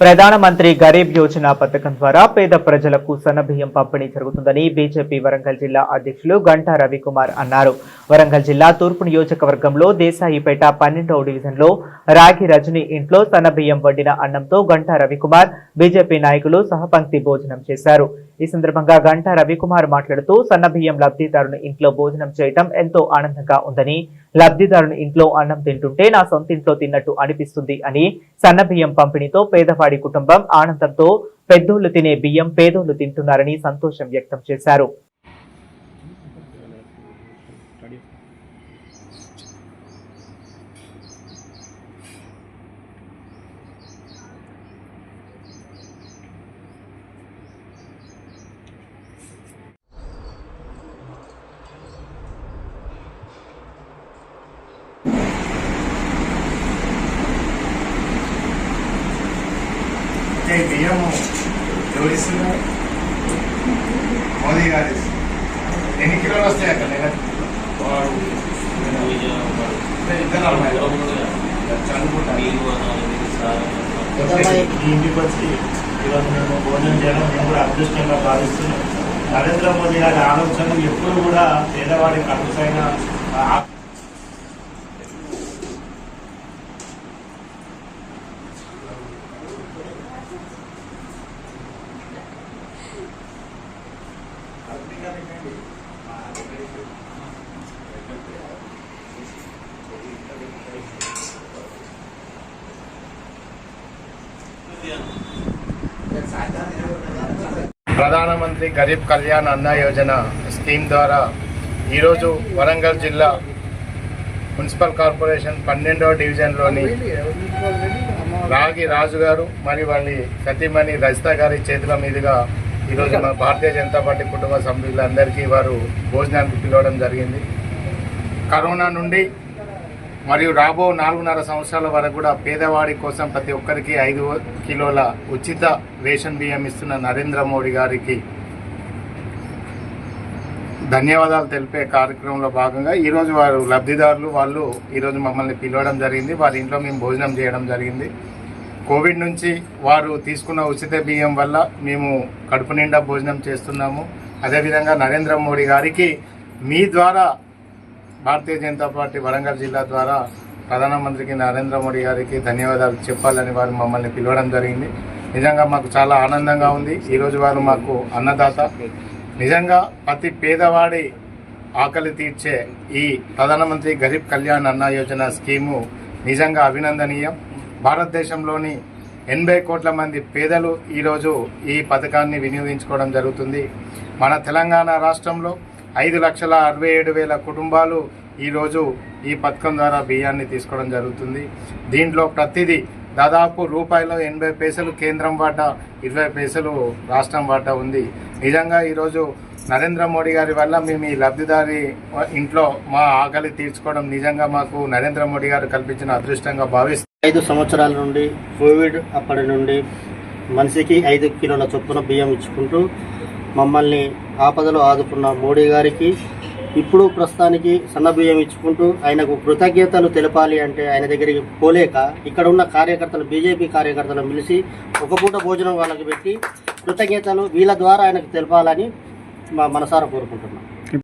ప్రధానమంత్రి గరీబ్ యోజన పథకం ద్వారా పేద ప్రజలకు సన్నబియ్యం పంపిణీ జరుగుతుందని బీజేపీ వరంగల్ జిల్లా అధ్యక్షులు గంటా రవికుమార్ అన్నారు. వరంగల్ జిల్లా తూర్పు నియోజకవర్గంలో దేశాయిపేట పన్నెండవ డివిజన్లో రాగి రజని ఇంట్లో సన్నబియ్యం వండిన అన్నంతో గంటా రవికుమార్ బీజేపీ నాయకులు సహపంక్తి భోజనం చేశారు. ఈ సందర్భంగా గంటా రవికుమార్ మాట్లాడుతూ సన్నబియ్యం లబ్ధిదారుని ఇంట్లో భోజనం చేయటం ఎంతో ఆనందంగా ఉందని లబ్ధిదారుని ఇంట్లో అన్నం తింటుంటే నా సొంత ఇంట్లో తిన్నట్టు అనిపిస్తుంది అని సన్నబియ్యం పంపిణీతో పేదవాడి కుటుంబం ఆనందంతో పెద్దోళ్ళు తినే బియ్యం పేదోళ్ళు తింటున్నారని సంతోషం వ్యక్తం చేశారు. ఈ బియ్యము ఎవరిస్తున్నారు మోదీ గారు. ఎన్ని కిలోలు వస్తాయి అక్కడ. ఈ ఇంటికి వచ్చి ఈరోజు మేము భోజనం చేయడం మేము కూడా అదృష్టంగా భావిస్తున్నాం నరేంద్ర మోదీ గారి ఆలోచనలు ఎప్పుడు కూడా పేదవాడి ఖర్చైన ప్రధానమంత్రి గరీబ్ కళ్యాణ్ అన్న యోజన స్కీమ్ ద్వారా ఈరోజు వరంగల్ జిల్లా మున్సిపల్ కార్పొరేషన్ పన్నెండవ డివిజన్లోని రాగి రాజు గారు మరియు వాళ్ళ సతీమణి రజిత గారి చేతుల మీదుగా ఈరోజు మన భారతీయ జనతా పార్టీ కుటుంబ సభ్యులందరికీ వారు భోజనానికి పిలవడం జరిగింది. కరోనా నుండి మరియు రాబో నాలుగున్నర సంవత్సరాల వరకు కూడా పేదవాడి కోసం ప్రతి ఒక్కరికి ఐదు కిలోల ఉచిత రేషన్ బియ్యం ఇస్తున్న నరేంద్ర మోడీ గారికి ధన్యవాదాలు తెలిపే కార్యక్రమంలో భాగంగా ఈరోజు వారు లబ్ధిదారులు వాళ్ళు ఈరోజు మమ్మల్ని పిలవడం జరిగింది. వారి ఇంట్లో మేము భోజనం చేయడం జరిగింది. కోవిడ్ నుంచి వారు తీసుకున్న ఉచిత బియ్యం వల్ల మేము కడుపు నిండా భోజనం చేస్తున్నాము. అదేవిధంగా నరేంద్ర మోడీ గారికి మీ ద్వారా భారతీయ జనతా పార్టీ వరంగల్ జిల్లా ద్వారా ప్రధానమంత్రికి నరేంద్ర మోడీ గారికి ధన్యవాదాలు చెప్పాలని వారు మమ్మల్ని పిలవడం జరిగింది. నిజంగా మాకు చాలా ఆనందంగా ఉంది. ఈరోజు వారు మాకు అన్నదాత. నిజంగా ప్రతి పేదవాడి ఆకలి తీర్చే ఈ ప్రధానమంత్రి గరీబ్ కళ్యాణ్ అన్న యోజన స్కీము నిజంగా అభినందనీయం. భారతదేశంలోని ఎనభై కోట్ల మంది పేదలు ఈరోజు ఈ పథకాన్ని వినియోగించుకోవడం జరుగుతుంది. మన తెలంగాణ రాష్ట్రంలో ఐదు లక్షల అరవై ఏడు వేల కుటుంబాలు ఈరోజు ఈ పథకం ద్వారా బియ్యాన్ని తీసుకోవడం జరుగుతుంది. దీంట్లో ప్రతిదీ దాదాపు రూపాయలు ఎనభై పైసలు కేంద్రం వాటా ఇరవై పైసలు రాష్ట్రం వాటా ఉంది. నిజంగా ఈరోజు నరేంద్ర మోడీ గారి వల్ల మేము ఈ లబ్ధిదారి ఇంట్లో మా ఆకలి తీర్చుకోవడం నిజంగా మాకు నరేంద్ర మోడీ గారు కల్పించిన అదృష్టంగా భావిస్తున్నాం. ఐదు సంవత్సరాల నుండి కోవిడ్ అప్పటి నుండి మనిషికి ఐదు కిలోల చొప్పున బియ్యం ఇచ్చుకుంటూ మమ్మల్ని ఆపదలో ఆదుకున్న మోడీ గారికి ఇప్పుడు ప్రస్తుతానికి సన్న బియ్యం ఇచ్చుకుంటూ ఆయనకు కృతజ్ఞతలు తెలపాలి అంటే ఆయన దగ్గరికి పోలేక ఇక్కడ ఉన్న కార్యకర్తలు బీజేపీ కార్యకర్తలు మిలిసి ఒక పూట భోజనం వాళ్ళకి పెట్టి కృతజ్ఞతలు వీళ్ళ ద్వారా ఆయనకు తెలపాలని మా మనసారా కోరుకుంటున్నాం.